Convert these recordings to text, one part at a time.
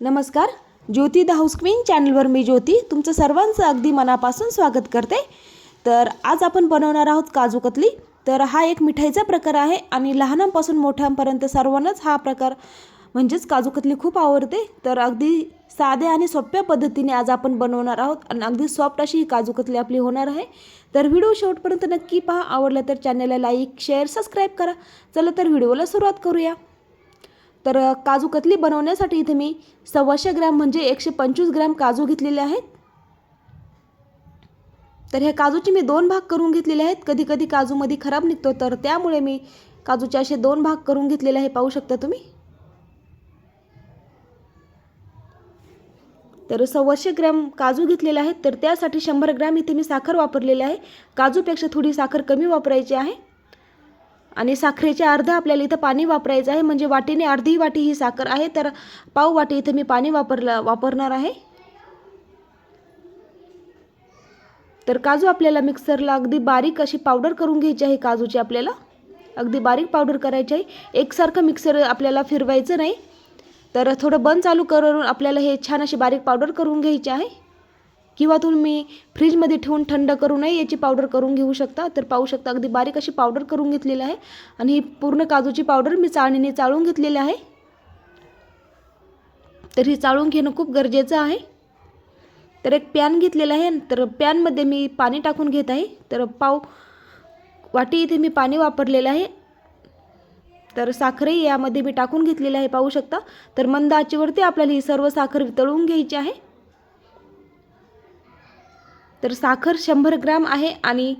नमस्कार. ज्योती the house queen चॅनलवर मी ज्योती तुमचं सर्वांचं अगदी मनापासून स्वागत करते. तर आज आपण बनवणार आहोत काजू कतली. तर हा एक मिठाईचा प्रकार आहे आणि लहानांपासून मोठ्यांपर्यंत सर्वांनाच हा प्रकार म्हणजेच काजू कतली खूप आवडते. तर अगदी साध्या आणि सोप्या पद्धतीने आज आपण बनवणार आहोत आणि अगदी सॉफ्ट अशी ही काजू कतली आपली होणार आहे. तर व्हिडिओ शेवटपर्यंत नक्की पहा. आवडलं तर चॅनलला लाईक शेअर सबस्क्राईब करा. चला तर व्हिडिओला सुरुवात करूया. तर काजू कतली बनवण्यासाठी इथे मी सव्वाशे ग्रॅम म्हणजे एकशे पंचवीस ग्रॅम काजू घेतलेले आहेत. तर ह्या काजूचे मी दोन भाग करून घेतलेले आहेत. कधी कधी काजूमध्ये खराब निघतो तर त्यामुळे मी काजूचे असे दोन भाग करून घेतलेले आहे. पाहू शकता तुम्ही? तर सव्वाशे ग्रॅम काजू घेतलेले आहेत. तर त्यासाठी शंभर ग्रॅम इथे मी साखर वापरलेली आहे. काजूपेक्षा थोडी साखर कमी वापरायची आहे. आणि साखरेचे अर्धं आपल्याला इथं पाणी वापरायचं आहे. म्हणजे वाटीने अर्धी वाटी ही साखर आहे. तर पाव वाटी इथं मी पाणी वापरलं वापरणार आहे. तर काजू आपल्याला मिक्सरला अगदी बारीक अशी पावडर करून घ्यायची आहे काजूची आपल्याला. अगदी बारीक पावडर करायची आहे. एकसारखं मिक्सर आपल्याला फिरवायचं नाही. तर थोडं बंद चालू करून आपल्याला हे छान अशी बारीक पावडर करून घ्यायची आहे. किंवा तुम्ही फ्रीजमध्ये ठेवून थंड करूनही याची पावडर करून घेऊ शकता. तर पाहू शकता अगदी बारीक अशी पावडर करून घेतलेली आहे. आणि ही पूर्ण काजूची पावडर मी चाळणीने चाळून घेतलेली आहे. तर ही चाळून घेणं खूप गरजेचं आहे. तर एक पॅन घेतलेला आहे. तर पॅनमध्ये मी पाणी टाकून घेत आहे. तर पाव वाटी इथे मी पाणी वापरलेलं आहे. तर साखरही यामध्ये मी टाकून घेतलेली आहे पाहू शकता. तर मंद आचेवरती आपल्याला ही सर्व साखर वितळून घ्यायची आहे. तर साखर शंभर ग्रॅम आहे आणि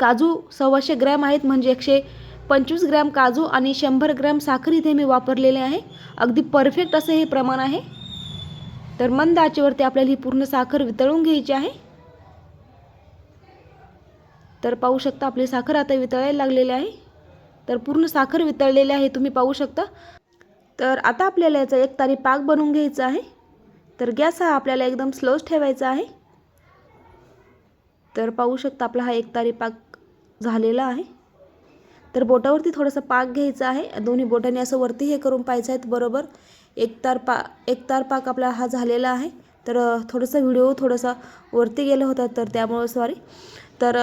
काजू सव्वाशे ग्रॅम आहेत म्हणजे एकशे पंचवीस ग्रॅम काजू आणि शंभर ग्रॅम साखर इथे मी वापरलेले आहे. अगदी परफेक्ट असं हे प्रमाण आहे. तर मंद आचेवरती आपल्याला ही पूर्ण साखर वितळून घ्यायची आहे. तर पाहू शकता आपली साखर आता वितळायला लागलेली आहे. तर पूर्ण साखर वितळलेली आहे तुम्ही पाहू शकता. तर आता आपल्याला याचा एक तारी पाक बनवून घ्यायचा आहे. तर गॅस हा आपल्याला एकदम स्लोच ठेवायचा आहे. तर पाहू शकता आपला हा एक तारी पाक झालेला आहे. तर बोटावरती थोडंसं पाक घ्यायचा आहे. दोन्ही बोटाने असं वरती हे करून पाहायचं आहेत बरोबर एक तार पा एक तार पाक आपला हा झालेला आहे. तर थोडंसं व्हिडिओ थोडंसं वरती गेलं होतं तर त्यामुळं सॉरी तर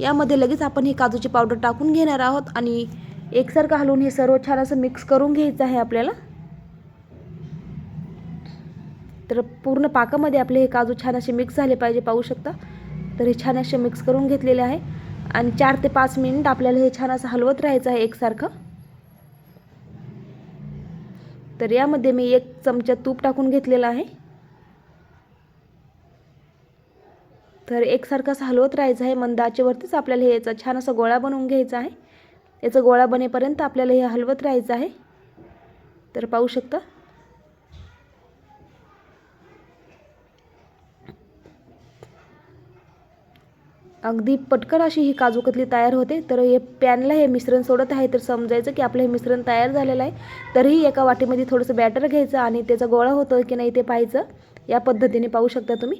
यामध्ये लगेच आपण ही काजूची पावडर टाकून घेणार आहोत आणि एकसारखं हलवून हे सर्व छान असं मिक्स करून घ्यायचं आहे आपल्याला. तर पूर्ण पाकामध्ये आपले हे काजू छान असे मिक्स झाले पाहिजे पाहू शकता. तर हे छान असे मिक्स करून घेतलेले आहे. आणि चार ते पाच मिनिट आपल्याला हे छान असं हलवत राहायचं आहे एकसारखं. तर यामध्ये मी एक चमचा तूप टाकून घेतलेला आहे. तर एकसारखं असं हलवत राहायचं आहे. मंद आचेवरतीच आपल्याला हे याचा छान असा गोळा बनवून घ्यायचा आहे. याचा गोळा बनेपर्यंत आपल्याला हे हलवत राहायचं आहे. तर पाहू शकता. अगदी पटकन अशी ही काजू कतली तयार होते. तर हे पॅनला हे मिश्रण सोडत आहे. तर समजायचं की आपलं हे मिश्रण तयार झालेलं आहे. तरीही एका वाटीमध्ये थोडंसं बॅटर घ्यायचं आणि त्याचा गोळा होतो की नाही ते पाहायचं. या पद्धतीने पाहू शकता तुम्ही.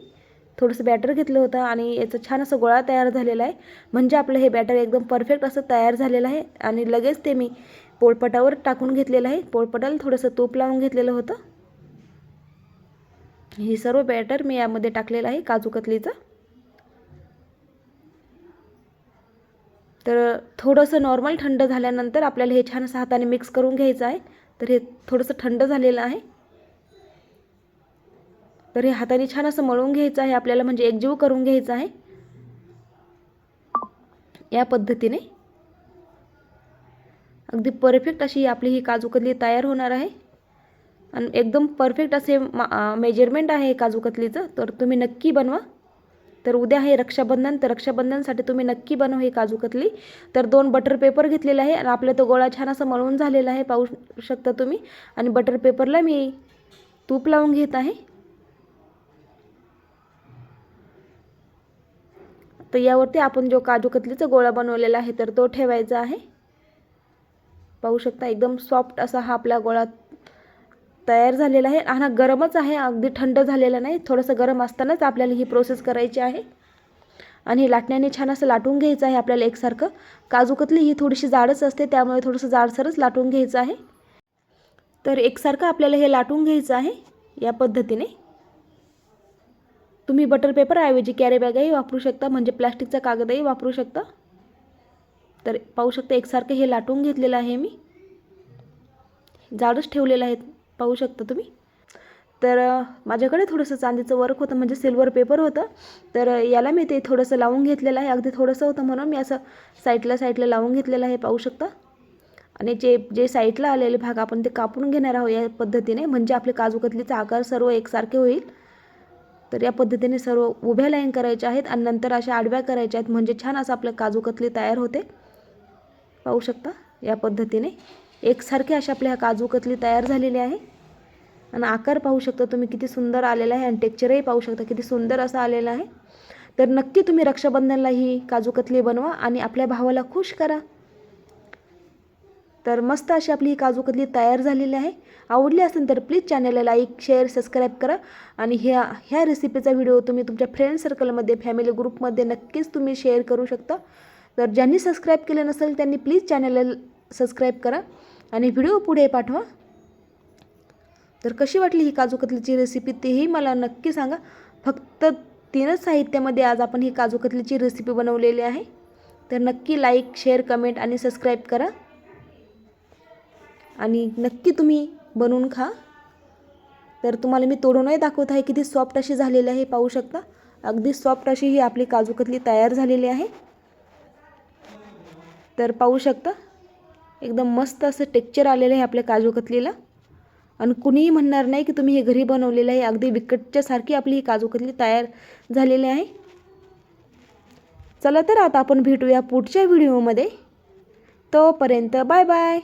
थोडंसं बॅटर घेतलं होतं आणि याचा छान असं गोळा तयार झालेला आहे. म्हणजे आपलं हे बॅटर एकदम परफेक्ट असं तयार झालेलं आहे. आणि लगेच ते मी पोळपटावर टाकून घेतलेलं आहे. पोळपटाला थोडंसं तूप लावून घेतलेलं होतं. हे सर्व बॅटर मी यामध्ये टाकलेलं आहे. काजू कतलीचं. तर थोडंसं नॉर्मल थंड झाल्यानंतर आपल्याला हे छान असं हाताने मिक्स करून घ्यायचं आहे. तर हे थोडंसं थंड झालेलं आहे. तर हे हाताने छान असं मळून घ्यायचं आहे. आपल्याला म्हणजे एकजीव करून घ्यायचं आहे. या पद्धतीने. अगदी परफेक्ट अशी आपली ही काजू कतली तयार होणार आहे. आणि एकदम परफेक्ट असे मेजरमेंट आहे हे काजू कतलीचं तर तुम्ही नक्की बनवा. तर उद्या आहे रक्षाबंधन तर रक्षाबंधनसाठी तुम्ही नक्की बनव ही काजू कतली. तर दोन बटर पेपर घेतलेले आहे आणि आपला तो गोळा छान असा मळून झालेला आहे पाहू शकता तुम्ही. आणि बटर पेपरला मी तूप लावून घेत आहे. तर यावरती आपण जो काजू कतलीचा गोळा बनवलेला आहे तर तो ठेवायचा आहे. पाहू शकता एकदम सॉफ्ट असा हा आपला गोळा तयार झालेला आहे. हा गरमच आहे. अगदी थंड झालेला नाही. थोडंसं गरम असतानाच आपल्याला ही प्रोसेस करायची आहे. आणि लाटण्याने छान असं लाटून घ्यायचं आहे आपल्याला एकसारखं. काजूकतली ही थोडीशी जाडच असते त्यामुळे थोडंसं जाडसरच लाटून घ्यायचं आहे. तर एकसारखं आपल्याला हे लाटून घ्यायचं आहे या पद्धतीने. तुम्ही बटर पेपरऐवजी ऐवजी कॅरीबॅगही वापरू शकता म्हणजे प्लॅस्टिकचा कागदही वापरू शकता. तर पाहू शकता एकसारखं हे लाटून घेतलेलं आहे मी. जाडच ठेवलेलं आहे. पाहू शकता तुम्ही. तर माझ्याकडे थोडंसं चांदीचं वर्क होतं म्हणजे सिल्वर पेपर होतं. तर याला मी ते थोडंसं लावून घेतलेलं आहे. अगदी थोडंसं होतं म्हणून मी असं साईडला साईडला लावून घेतलेलं आहे पाहू शकता. आणि जे जे साईडला आलेले भाग आपण ते कापून घेणार आहोत या पद्धतीने म्हणजे आपले काजूकतलीचा आकार सर्व एकसारखे होईल. तर या पद्धतीने सर्व उभ्या लाईन करायच्या आहेत आणि नंतर अशा आडव्या करायच्या आहेत म्हणजे छान असं आपलं काजूकतली तयार होते. पाहू शकता या पद्धतीने. एकसारखे अशा आपल्या ह्या काजू कतली तयार झालेली आहे. आणि आकार पाहू शकता तुम्ही किती सुंदर आलेला आहे आणि टेक्चरही पाहू शकता किती सुंदर असं आलेलं आहे. तर नक्की तुम्ही रक्षाबंधनला ही काजू कतली बनवा आणि आपल्या भावाला खुश करा. तर मस्त अशी आपली ही काजू कतली तयार झालेली आहे. आवडली असेल तर प्लीज चॅनलला लाईक शेअर सबस्क्राईब करा. आणि ह्या ह्या रेसिपीचा व्हिडिओ तुम्ही तुमच्या फ्रेंड सर्कलमध्ये फॅमिली ग्रुपमध्ये नक्कीच तुम्ही शेअर करू शकता. तर ज्यांनी सबस्क्राईब केलं नसेल त्यांनी प्लीज चॅनलला सबस्क्राईब करा. आणि व्हिडिओ पुढे पाठवा. तर कशी वाटली ही काजू कतलीची रेसिपी तेही मला नक्की सांगा. फक्त तीनच साहित्यामध्ये आज आपण ही काजू कतलीची रेसिपी बनवलेली आहे. तर नक्की लाईक शेअर कमेंट आणि सबस्क्राईब करा. आणि नक्की तुम्ही बनवून खा. तर तुम्हाला मी तोडूनही दाखवत आहे किती सॉफ्ट अशी झालेली आहे पाहू शकता. अगदी सॉफ्ट अशी ही आपली काजू कतली तयार झालेली आहे. तर पाहू शकता. एकदम मस्त असं टेक्चर आलेलं आहे आपल्या काजू कतलीला. आणि कुणीही म्हणणार नाही की तुम्ही हे घरी बनवलेलं आहे. अगदी विकटच्यासारखी आपली ही काजू कतली तयार झालेली आहे. चला तर आता आपण भेटूया पुढच्या व्हिडिओमध्ये तोपर्यंत बाय बाय.